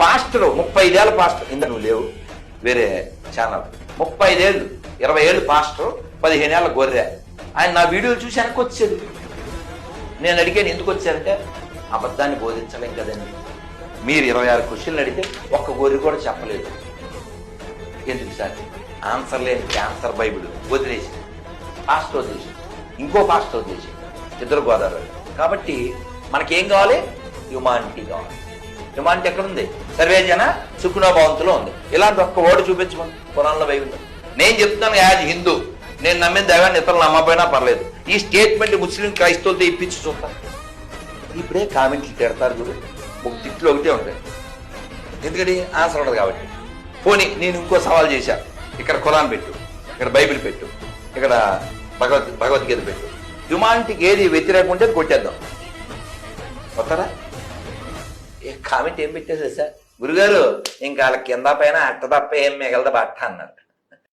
Pastor ముప్పై ఐదేళ్ళ pastor ఇంత నువ్వు లేవు. వేరే ఛానల్ ముప్పై ఐదేళ్ళు ఇరవై ఏళ్ళు పాస్టర్ పదిహేను ఏళ్ళ గొర్రె. ఆయన నా వీడియోలు చూసి వెనక్కి వచ్చాడు నేను అడిగాను ఎందుకు వచ్చారంటే? అబద్ధాన్ని బోధించలేం కదండి. మీరు ఇరవై ఆరు క్వశ్చన్లు అడిగితే ఒక్క గొర్రె కూడా చెప్పలేదు. ఎందుకు సార్? ఆన్సర్ లేని క్యాన్సర్ బైబిల్ వదిలేసి పాస్టర్ వదిలేసి ఇంకో పాస్టర్ వదిలేసి ఇద్దరు గోదావరి. కాబట్టి మనకేం కావాలి? హ్యుమానిటీ కావాలి. హ్యుమానిటీ ఎక్కడ ఉంది. సర్వేజన సుఖనోభవంతులో ఉంది. ఇలాంటి ఒక్క ఓడి చూపించమని పురాణంలో బైబిల్ నేను చెప్తున్నాను యాజ్ హిందూ. నేను నమ్మిన దైవాన్ని ఇతరులు నమ్మపోయినా పర్లేదు. ఈ స్టేట్మెంట్ ముస్లిం క్రైస్తవులతో ఇప్పించి చూస్తాను ఇప్పుడే కామెంట్లు తిడతారు చూడు. ఒక తిట్లు ఒకటే ఉంటాయి. ఎందుకంటే ఆన్సర్ ఉండదు కాబట్టి. పోనీ నేను ఇంకో సవాల్ చేశా. ఇక్కడ ఖురాన్ పెట్టు. ఇక్కడ బైబిల్ పెట్టు. ఇక్కడ భగవద్ భగవద్గీత పెట్టు. హ్యుమానిటీకి ఏది వ్యతిరేకం ఉంటే కొట్టేద్దాం. వస్తారా కామెంట్ ఏం పెట్టేసా సార్? గురుగారు ఇంకా వాళ్ళ కింద పైన అట్ట తప్ప ఏం మిగలదు బట్ట అన్నారు.